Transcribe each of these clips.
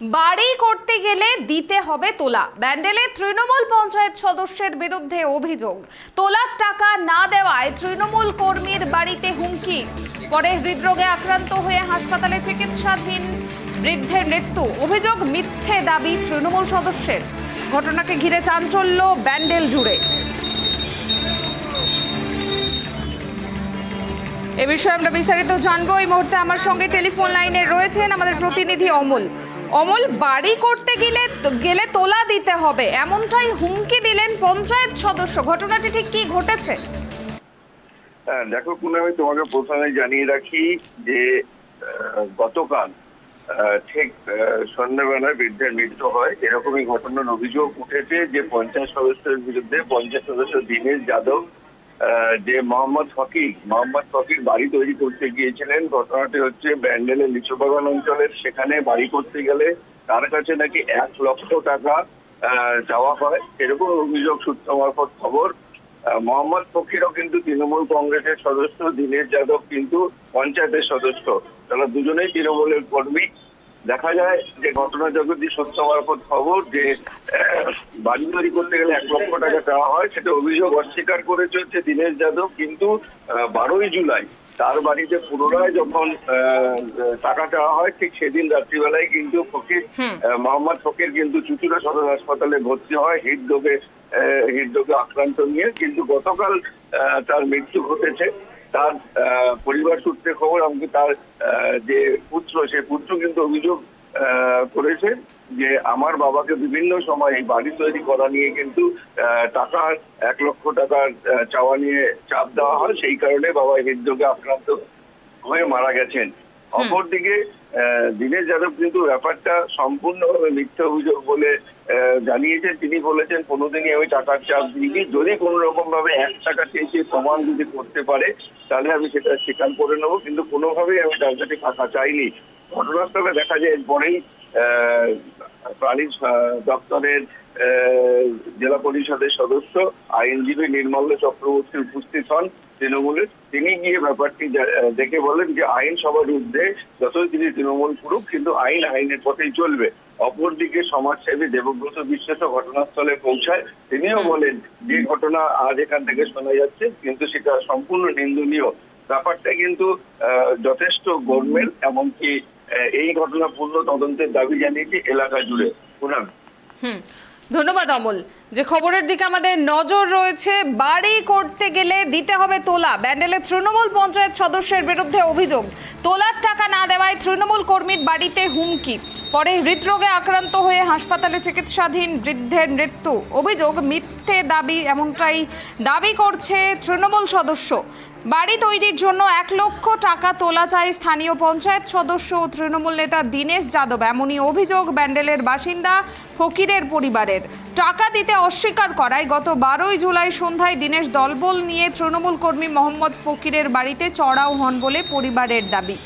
বাড়ি করতে গেলে দিতে হবে তোলা। ব্যান্ডেলে তৃণমূল পঞ্চায়েত সদস্যের বিরুদ্ধে অভিযোগ। তোলার টাকা না দেওয়ায় তৃণমূল কর্মীর বাড়িতে হুমকি। পরে হৃদরোগে আক্রান্ত হয়ে হাসপাতালে চিকিৎসাধীন বৃদ্ধের মৃত্যু। অভিযোগ মিথ্যে দাবি তৃণমূল সদস্যের। ঘটনাকে ঘিরে চাঞ্চল্য ব্যান্ডেল জুড়ে। এ বিষয়ে আমরা বিস্তারিত জানব। এই মুহূর্তে আমার সঙ্গে টেলিফোন লাইনে রয়েছেন আমাদের প্রতিনিধি অমল। অমল, বাড়ি করতে গেলে গেলে তোলা দিতে হবে। এমনটাই হুমকি দিলেন পঞ্চায়েত সদস্য। ঘটনাটি ঠিক কি ঘটেছে? হ্যাঁ দেখো পুনে আমি তোমাকে প্রথমে জানিয়ে রাখি যে গতকাল ঠিক সন্ধ্যাবেলায় বৃদ্ধের মৃত্যু হয়। এরকমই ঘটনার অভিযোগ উঠেছে যে পঞ্চায়েত সদস্যের বিরুদ্ধে পঞ্চায়েত সদস্য দীনেশ যাদব যে মোহাম্মদ ফকির মোহাম্মদ ফকির বাড়ি তৈরি করতে গিয়েছিলেন। ঘটনাটি হচ্ছে ব্যান্ডেলের লিচুবাগান অঞ্চলের। সেখানে বাড়ি করতে গেলে তার কাছে নাকি এক লক্ষ টাকা চাওয়া হয়। এরকম অভিযোগ সূত্র মারফত খবর মোহাম্মদ ফকিরও কিন্তু তৃণমূল কংগ্রেসের সদস্য, দীনেশ যাদব কিন্তু পঞ্চায়েতের সদস্য। তারা দুজনেই তৃণমূলের কর্মী। দেখা যায় যে ঘটনা জগৎ সত্য মারফত খবর যে বাড়ি তৈরি করতে গেলে এক লক্ষ টাকা দেওয়া হয় সেটা অভিযোগ অস্বীকার করেছে হচ্ছে দীনেশ যাদব। কিন্তু বারোই জুলাই তার বাড়িতে পুনরায় যখন আহ, টাকা চাওয়া হয় ঠিক সেদিন রাত্রিবেলায় কিন্তু ফকির মোহাম্মদ ফকির কিন্তু চুচুড়া সদর হাসপাতালে ভর্তি হয় হৃদরোগে হৃদরোগে আক্রান্ত নিয়ে। কিন্তু গতকাল আহ, তার মৃত্যু ঘটেছে। তার পরিবার সূত্রে খবর এমনকি তার যে পুত্র, সে পুত্র কিন্তু অভিযোগ করেছে যে আমার বাবাকে বিভিন্ন সময় এই বাড়ি তৈরি করা নিয়ে কিন্তু টাকার এক লক্ষ টাকার চাওয়া নিয়ে চাপ দেওয়া হয়। সেই কারণে বাবা হৃদরোগে আক্রান্ত হয়ে মারা গেছেন। অপরদিকে দীনেশ যাদব কিন্তু ব্যাপারটা সম্পূর্ণভাবে মিথ্যা অভিযোগ বলে জানিয়েছেন। তিনি বলেছেন, কোনোদিনই আমি টাকার চাপ দিইনি। যদি কোনো রকম ভাবে এক টাকা চেয়েছে প্রমাণ যদি করতে পারে, তাহলে আমি সেটা স্বীকার করে নেব। কিন্তু কোনোভাবেই আমি তার কাছে টাকা চাইনি। ঘটনাস্থলে দেখা যায়, এরপরেই প্রাণী দপ্তরের জেলা পরিষদের সদস্য, আইনজীবী নির্মল্য চক্রবর্তী উপস্থিত হন। তৃণমূলের। তিনি গিয়ে ব্যাপারটি দেখে বলেন যে আইন সবার ঊর্ধ্বে যতই তিনি তৃণমূল করুক কিন্তু আইন আইনের পথেই চলবে। অপরদিকে সমাজসেবী দেবব্রত বিশ্বাস ঘটনাস্থলে পৌঁছায়। তিনিও বলেন যে ঘটনা আজ এখান থেকে শোনা যাচ্ছে কিন্তু সেটা সম্পূর্ণ নিন্দনীয়। ব্যাপারটা কিন্তু আহ, যথেষ্ট গভর্নমেন্ট এমনকি এই ঘটনা পূর্ণ তদন্তের দাবি জানিয়েছে এলাকা জুড়ে। পুনাম হুম। ধন্যবাদ অমল। যে খবরের দিকে আমাদের নজর রয়েছে, বাড়ি করতে গেলে দিতে হবে তোলা। ব্যান্ডেলের তৃণমূল পঞ্চায়েত সদস্যের বিরুদ্ধে অভিযোগ। তোলার টাকা না দেওয়ায় তৃণমূল কর্মীর বাড়িতে হুমকি। পরে হৃদরোগে আক্রান্ত হয়ে হাসপাতালে চিকিৎসাধীন বৃদ্ধের মৃত্যু। অভিযোগ, মিথ্যে দাবি এমনটাই দাবি করছে তৃণমূল সদস্য। বাড়ি তৈরির জন্য এক লক্ষ টাকা তোলা চায় স্থানীয় পঞ্চায়েত সদস্য ও তৃণমূল নেতা দীনেশ যাদব। এমনই অভিযোগ ব্যান্ডেলের বাসিন্দা ফকিরের পরিবারের। টাকা দিতে অস্বীকার করায় গত বারোই জুলাই সন্ধ্যায় দীনেশ দলবল নিয়ে তৃণমূল কর্মী মোহাম্মদ ফকিরের বাড়িতে চড়াও হন বলে পরিবারের দাবি।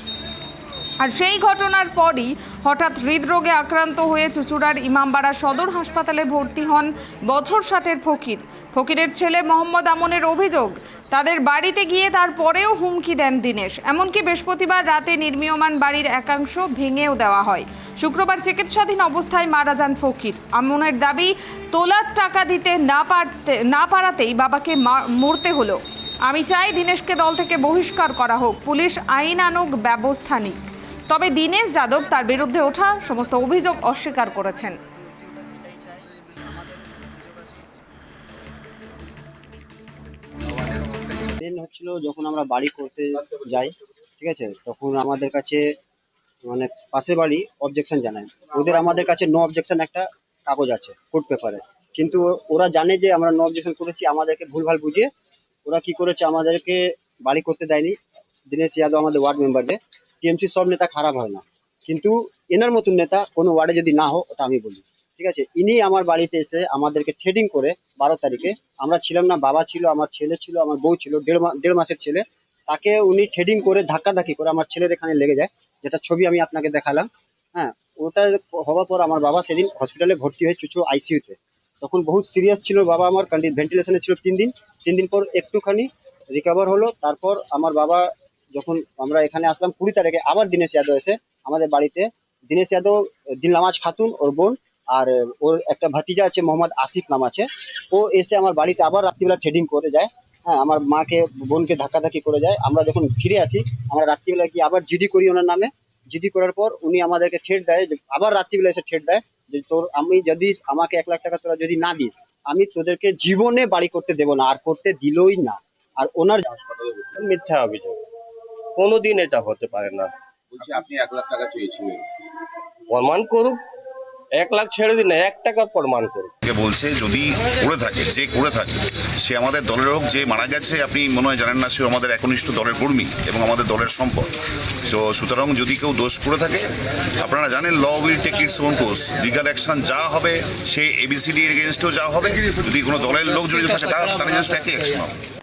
আর সেই ঘটনার পরই হঠাৎ হৃদরোগে আক্রান্ত হয়ে চুচুড়ার ইমামবাড়া সদর হাসপাতালে ভর্তি হন বছর ষাটের ফকির। ফকিরের ছেলে মোহাম্মদ আমনের অভিযোগ, তাদের বাড়িতে গিয়ে তারপরেও হুমকি দেন দিনেশ। এমনকি বৃহস্পতিবার রাতে নির্মীয়মান বাড়ির একাংশ ভেঙেও দেওয়া হয়। শুক্রবার চিকিৎসাধীন অবস্থায় মারা যান ফকির। আমনের দাবি, তোলার টাকা দিতে না পারতে, না পারাতেই বাবাকে মরতে হলো। আমি চাই দিনেশকে দল থেকে বহিষ্কার করা হোক। পুলিশ আইন আনুক, ব্যবস্থা নিক। তবে দীনেশ যাদব তার বিরুদ্ধে ওঠা সমস্ত অভিযোগ অস্বীকার করেছেন। হচ্ছিল যখন আমরা বাড়ি করতে যাই, ঠিক আছে? তখন আমাদের কাছে মানে পাশের বাড়ি অবজেকশন জানায়। ওদের আমাদের কাছে নো অবজেকশন একটা কাগজ আছে কোর্ট পেপারে কিন্তু ওরা জানে যে আমরা নো অবজেকশন করেছি, আমাদেরকে ভুলভাল বুঝিয়ে ওরা কি করেছে আমাদেরকে বাড়ি করতে দেয়নি। দীনেশ যাদব আমাদের ওয়ার্ড মেম্বারদের টিএমসি সব নেতা খারাপ হয় না। কিন্তু এনার মতন নেতা কোনো ওয়ার্ডে যদি না হোক, ওটা আমি বলি। ঠিক আছে? ইনি আমার বাড়িতে এসে আমাদেরকে থ্রেডিং করে বারো তারিখে, আমরা ছিলাম না, বাবা ছিল, আমার ছেলে ছিল, আমার বউ ছিল, দেড় দেড় মাসের ছেলে, তাকে উনি থ্রেডিং করে ধাক্কাধাক্কি করে আমার ছেলের এখানে লেগে যায়, যেটা ছবি আমি আপনাকে দেখালাম। হ্যাঁ ওটা হওয়ার পর আমার বাবা সেদিন হসপিটালে ভর্তি হয়ে চুচু আইসিইউতে তখন বহুত সিরিয়াস ছিল বাবা আমার ভেন্টিলেশনে ছিল তিন দিন। তিন দিন পর একটুখানি রিকভার হলো, তারপর আমার বাবা যখন আমরা এখানে আসলাম কুড়ি তারিখে, আবার দিনেশ যাদব এসে আমাদের বাড়িতে। দীনেশ যাদব দিলনামাজ খাতুন, ওর বোন, আর ওর একটা ভাতিজা আছে, মোহাম্মদ আসিফ নাম আছে। ও এসে আমার বাড়িতে আবার রাত্রিবেলা ট্রেডিং করে যায়। হ্যাঁ আমার মাকে, বোনকে ধাক্কাধাক্কি করে যায়। আমরা যখন ফিরে আসি, আমরা রাত্রিবেলা গিয়ে আবার জিডি করি ওনার নামে। জিডি করার পর উনি আমাদেরকে ঠেট দেয় আবার রাত্রিবেলা এসে ঠেট দেয়, যে তোর, আমি যদি আমাকে এক লাখ টাকা তোরা যদি না দিস, আমি তোদেরকে জীবনে বাড়ি করতে দেবো না, আর করতে দিলই না। আর ওনার মিথ্যা অভিযোগ। কোনোদিন এটা হতে পারে না। বলছি আপনি এক লাখ টাকা চেয়েছিলেন। প্রমাণ করুক এক লাখ ছেড়ে দিন না, এক টাকা প্রমাণ করুক। কে বলছে যদি করে থাকে যে করে থাকে সে আমাদের দলের হোক যে মারা গেছে আপনি মনে হয় জানেন না সে আমাদের একনিষ্ঠ দলের কর্মী এবং আমাদের দলের সম্পদ। তো সুতরাং যদি কেউ দোষ করে থাকে আপনারা জানেন law will take its own course legal action যা হবে সে এবিসিডি এগেনস্টেও যা হবে। যদি কোনো দলের লোক জড়িত থাকে তার তার এগেনস্ট একই অ্যাকশন হবে।